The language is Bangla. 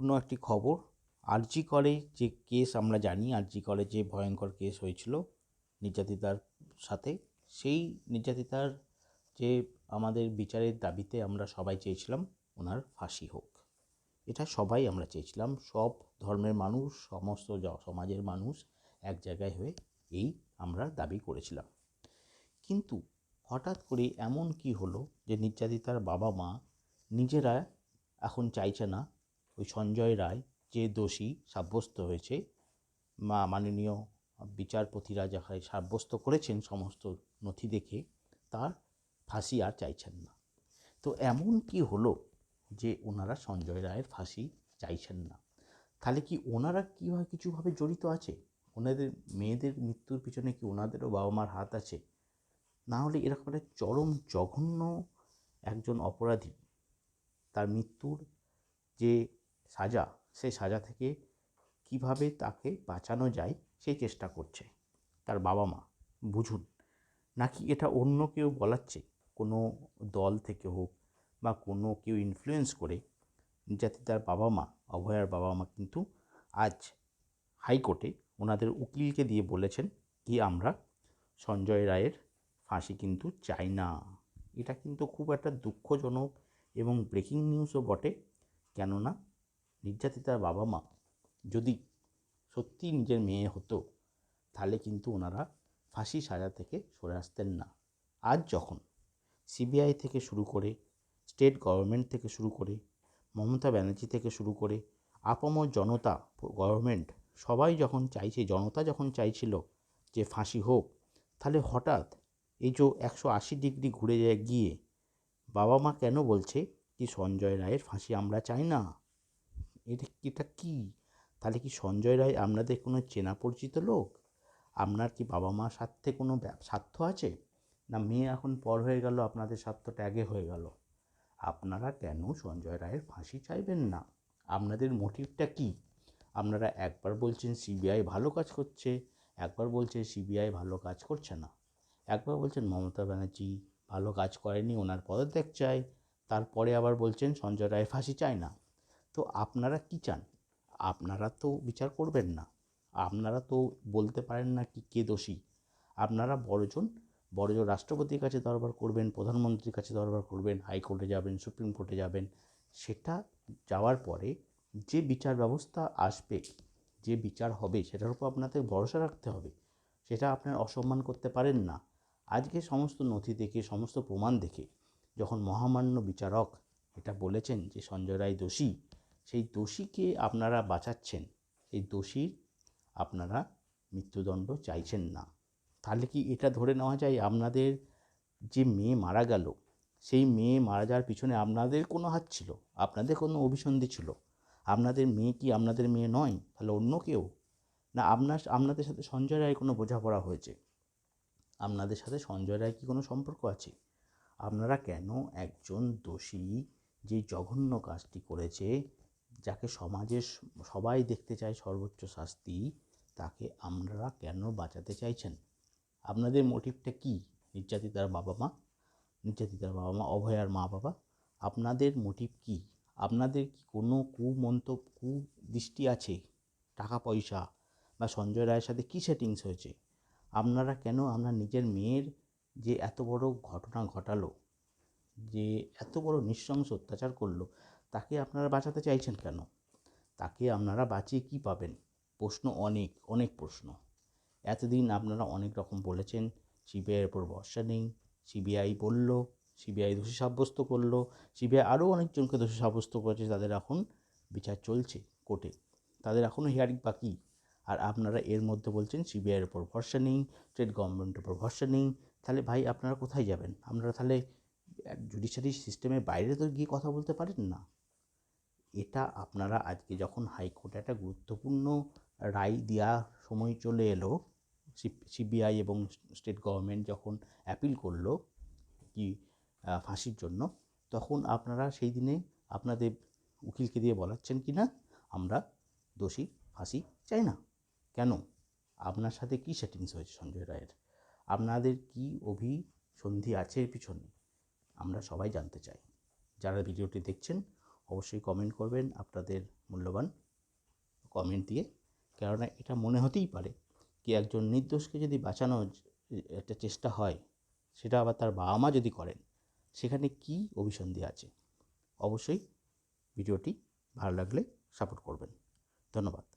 গুরুত্বপূর্ণ একটি খবর। আরজি করে যে কেস আমরা জানি, আরজি করে যে ভয়ঙ্কর কেস হয়েছিল নির্যাতিতার সাথে, সেই নির্যাতিতার যে আমাদের বিচারের দাবিতে আমরা সবাই চেয়েছিলাম, ওনার ফাঁসি হোক। এটা সবাই আমরা চেয়েছিলাম, সব ধর্মের মানুষ, সমস্ত সমাজের মানুষ এক জায়গায় হয়ে এই আমরা দাবি করেছিলাম। কিন্তু হঠাৎ করে এমন কি হলো যে নির্যাতিতার বাবা মা নিজেরা এখন চাইছে না ওই সঞ্জয় রায় যে দোষী সাব্যস্ত হয়েছে, মা মাননীয় বিচারপতিরা যাকে সাব্যস্ত করেছেন সমস্ত নথি দেখে, তার ফাঁসি আর চাইছেন না। তো এমন কি হলো যে ওনারা সঞ্জয় রায়ের ফাঁসি চাইছেন না? তাহলে কি ওনারা কীভাবে কিছুভাবে জড়িত আছে? ওনাদের মেয়েদের মৃত্যুর পিছনে কি ওনাদেরও বাবা মার হাত আছে? না হলে এরকম একটা চরম জঘন্য একজন অপরাধী, তার মৃত্যুর যে সাজা সেই সাজা থেকে কীভাবে তাকে বাঁচানো যায় সেই চেষ্টা করছে। তার বাবা মা, বুঝুন, নাকি এটা অন্য কেউ বলাচ্ছে? কোনো দল থেকে হোক বা কোনো কেউ ইনফ্লুয়েন্স করে যাতে তার বাবা মা, অভয়ার বাবা মা কিন্তু আজ হাইকোর্টে ওনাদের উকিলকে দিয়ে বলেছেন কি আমরা সঞ্জয় রায়ের ফাঁসি কিন্তু চাই না। এটা কিন্তু খুব একটা দুঃখজনক এবং ব্রেকিং নিউজও বটে। কেননা নির্যাতিতার বাবা মা যদি সত্যি নিজের মেয়ে হতো, তাহলে কিন্তু ওনারা ফাঁসি সাজা থেকে সরে আসতেন না। আজ যখন সিবিআই থেকে শুরু করে, স্টেট গভর্নমেন্ট থেকে শুরু করে, মমতা ব্যানার্জি থেকে শুরু করে, আপামর জনতা, গভর্নমেন্ট সবাই যখন চাইছে, জনতা যখন চাইছিল যে ফাঁসি হোক, তাহলে হঠাৎ এই যে একশো আশি ডিগ্রি ঘুরে যায় গিয়ে, বাবা মা কেন বলছে কি সঞ্জয় রায়ের ফাঁসি আমরা চাই না? এটা এটা কি? তাহলে কি সঞ্জয় রায় আপনাদের কোনো চেনা পরিচিত লোক? আপনার কি বাবা মার স্বার্থে কোনো স্বার্থ আছে? না মেয়ে এখন পর হয়ে গেল, আপনাদের স্বার্থ ট্যাগে হয়ে গেল? আপনারা কেন সঞ্জয় রায়ের ফাঁসি চাইবেন না? আপনাদের মোটিভটা কি? আপনারা একবার বলছেন সিবিআই ভালো কাজ করছে, একবার বলছেন সিবিআই ভালো কাজ করছে না। একবার বলছেন মমতা ব্যানার্জি ভালো কাজ করেনি, ওনার পদত্যাগ চাই, তারপরে আবার বলছেন সঞ্জয় রায় ফাঁসি চায় না। তো আপনারা কি চান? আপনারা তো বিচার করবেন না। আপনারা তো বলতে পারেন না কি, কে দোষী। আপনারা বড়জন বড়জন রাষ্ট্রপতির কাছে দরবার করবেন, প্রধানমন্ত্রীর কাছে দরবার করবেন, হাইকোর্টে যাবেন, সুপ্রিম কোর্টে যাবেন। সেটা যাওয়ার পরে যে বিচার ব্যবস্থা আসবে, যে বিচার হবে, সেটার উপর আপনাদের ভরসা রাখতে হবে। সেটা আপনার অসম্মান করতে পারেন না। আজকে সমস্ত নথি দেখে, সমস্ত প্রমাণ দেখে যখন মহামান্য বিচারক এটা বলেছেন যে সঞ্জয় রায় দোষী সেই দোষীকে আপনারা বাঁচাচ্ছেন সেই দোষীর আপনারা মৃত্যুদণ্ড চাইছেন না। তাহলে কি এটা ধরে নেওয়া যায় আপনাদের যে মেয়ে মারা গেল, সেই মেয়ে মারা যাওয়ার পিছনে আপনাদের কোনো হাত ছিল? আপনাদের কোনো অভিসন্ধি ছিল? আপনাদের মেয়ে কি আপনাদের মেয়ে নয়? তাহলে অন্য কেউ? না, আপনার, আপনাদের সাথে সঞ্জয় রায়ের কোনো বোঝাপড়া হয়েছে? আপনাদের সাথে সঞ্জয় রায় কি কোনো সম্পর্ক আছে? আপনারা কেন একজন দোষী যে জঘন্য কাজটি করেছে যাকে সমাজের সবাই দেখতে চায় সর্বোচ্চ শাস্তি, তাকে আপনারা কেন বাঁচাতে চাইছেন? আপনাদের মোটিভটা কি? নির্যাতিতার বাবা মা নির্যাতিতার বাবা মা অভয়ার মা বাবা, আপনাদের মোটিভ কি? আপনাদের কি কোনো কুমন্তব্য, কুদৃষ্টি আছে? টাকা, পয়সা বা সঞ্জয় রায়ের সাথে কী সেটিংস হয়েছে? আপনারা কেন, আপনার নিজের মেয়ের যে এত বড় ঘটনা ঘটালো, যে এত বড় নৃশংস অত্যাচার করল তাকে আপনারা বাঁচাতে চাইছেন কেন? তাকে আপনারা বাঁচিয়ে কী পাবেন? প্রশ্ন অনেক অনেক প্রশ্ন। এতদিন আপনারা অনেক রকম বলেছেন, সিবিআইয়ের উপর ভরসা নেই, সিবিআই বলল, সিবিআই দোষী সাব্যস্ত করল, সিবিআই আরও অনেকজনকে দোষী সাব্যস্ত করেছে, তাদের এখন বিচার চলছে কোর্টে। তাদের এখনও হিয়ারিং বাকি। আর আপনারা এর মধ্যে বলছেন, সিবিআইয়ের উপর ভরসা নেই, স্টেট গভর্নমেন্টের উপর ভরসা নেই। তাহলে ভাই, আপনারা কোথায় যাবেন? আপনারা তাহলে জুডিশিয়ারি সিস্টেমের বাইরে তো গিয়ে কথা বলতে পারেন না। এটা আপনারা আজকে যখন হাইকোর্টে একটা গুরুত্বপূর্ণ রায় দেওয়া সময় চলে এলো সিবিআই এবং স্টেট গভর্নমেন্ট যখন অ্যাপিল করল কি ফাঁসির জন্য, তখন আপনারা সেই দিনে আপনাদের উকিলকে দিয়ে বলাচ্ছেন কি না, আমরা দোষী, ফাঁসি চাই না। কেন? আপনার সাথে কী সেটিংস হয়েছে সঞ্জয় রায়ের? আপনাদের কি অভিসন্ধি আছে এর পিছনে? আমরা সবাই জানতে চাই। যারা ভিডিওটি দেখছেন অবশ্যই কমেন্ট করবেন আপনাদের মূল্যবান কমেন্ট দিয়ে। কেননা এটা মনে হতেই পারে কি একজন নির্দোষকে যদি বাঁচানোর একটা চেষ্টা হয়, সেটা আবার তার বাবা মা যদি করেন, সেখানে কী অভিসন্ধি আছে? অবশ্যই ভিডিওটি ভালো লাগলে সাপোর্ট করবেন। ধন্যবাদ।